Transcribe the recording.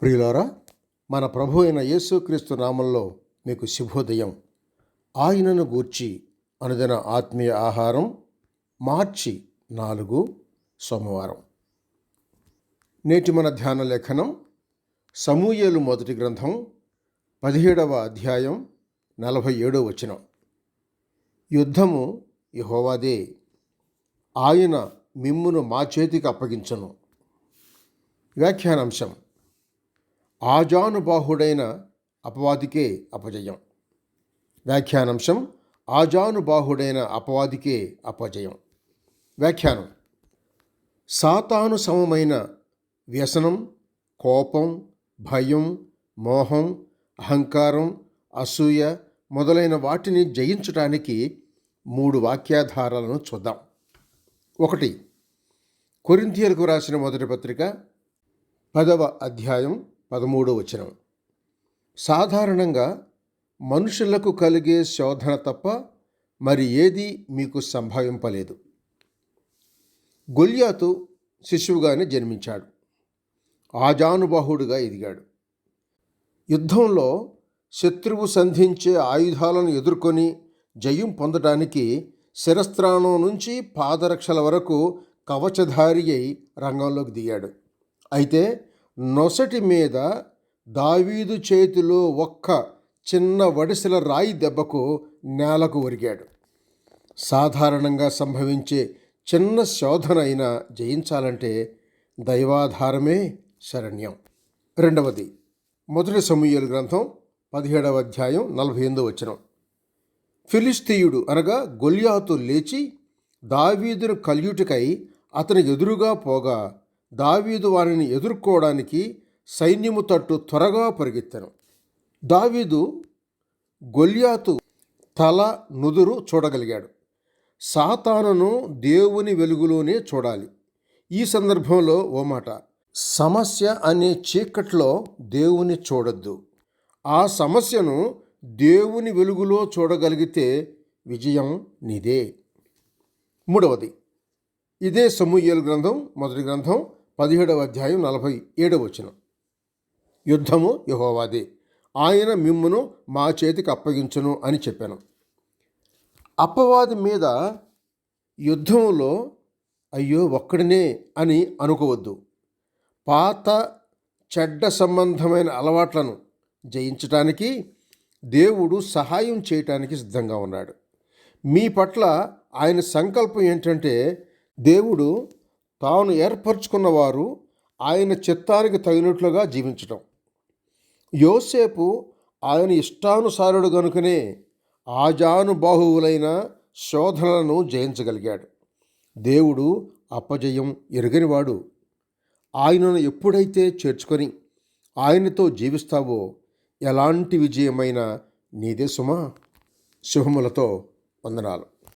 ప్రియులారా మన ప్రభు అయిన యేసుక్రీస్తు నామంలో మీకు శుభోదయం. ఆయనను గూర్చి అనుదిన ఆత్మీయ ఆహారం మార్చి నాలుగు సోమవారం. నేటి మన ధ్యాన లేఖనం సమూయేలు మొదటి గ్రంథం పదిహేడవ అధ్యాయం నలభై ఏడవ వచనం. యుద్ధము యహోవాదే ఆయన మిమ్మును మా చేతికి అప్పగించను. వ్యాఖ్యానాంశం ఆజానుబాహుడైన అపవాదికే అపజయం. వ్యాఖ్యానాంశం ఆజానుబాహుడైన అపవాదికే అపజయం. వ్యాఖ్యానం సాతాను సమమైన వ్యసనం కోపం భయం మోహం అహంకారం అసూయ మొదలైన వాటిని జయించటానికి మూడు వాక్యాధారాలను చూద్దాం. ఒకటి కొరింథియర్కు రాసిన మొదటి పత్రిక పదవ అధ్యాయం పదమూడో వచనం. సాధారణంగా మనుషులకు కలిగే శోధన తప్ప మరి ఏది మీకు సంభవింపలేదు. గొల్యాతు శిశువుగానే జన్మించాడు. ఆజానుబాహుడుగా ఎదిగాడు. యుద్ధంలో శత్రువు సంధించే ఆయుధాలను ఎదుర్కొని జయం పొందడానికి శిరస్త్రాణం నుంచి పాదరక్షల వరకు కవచధారి అయి రంగంలోకి దిగాడు. అయితే నొసటి మీద దావీదు చేతిలో ఒక్క చిన్న వడిసెల రాయి దెబ్బకు నేలకు ఒరిగాడు. సాధారణంగా సంభవించే చిన్న శోధన అయినా జయించాలంటే దైవాధారమే శరణ్యం. రెండవది మొదటి సమూహలు గ్రంథం పదిహేడవ అధ్యాయం నలభై ఎనిమిదో వచనం. ఫిలిస్తీయుడు అనగా గొల్యాతు లేచి దావీదును కల్యుటికై అతని ఎదురుగా పోగా దావీదు వారిని ఎదుర్కోవడానికి సైన్యము తట్టు త్వరగా పరిగెత్తాను. దావీదు గొల్యాతు తల నుదురు చూడగలిగాడు. సాతానును దేవుని వెలుగులోనే చూడాలి. ఈ సందర్భంలో ఓ మాట సమస్య అనే చీకట్లో దేవుని చూడొద్దు. ఆ సమస్యను దేవుని వెలుగులో చూడగలిగితే విజయం నీదే. మూడవది ఇదే సమూహేలు గ్రంథం మొదటి గ్రంథం పదిహేడవ అధ్యాయం నలభై ఏడవ వచనం. యుద్ధము యహోవాదే ఆయన మిమ్మును మా చేతికి అప్పగించును అని చెప్పాను. అప్పవాది మీద యుద్ధంలో అయ్యో ఒక్కడినే అని అనుకోవద్దు. పాత చెడ్డ సంబంధమైన అలవాట్లను జయించటానికి దేవుడు సహాయం చేయటానికి సిద్ధంగా ఉన్నాడు. మీ పట్ల ఆయన సంకల్పం ఏంటంటే దేవుడు తాను ఏర్పరచుకున్నవారు ఆయన చిత్తానికి తగినట్లుగా జీవించటం. యోసేపు ఆయన ఇష్టానుసారుడు గనుకనే ఆజానుబాహువులైన శోధనలను జయించగలిగాడు. దేవుడు అపజయం ఎరుగనివాడు. ఆయనను ఎప్పుడైతే చేర్చుకొని ఆయనతో జీవిస్తావో ఎలాంటి విజయమైనా నీదే సుమా. శుభములతో వందనాలు.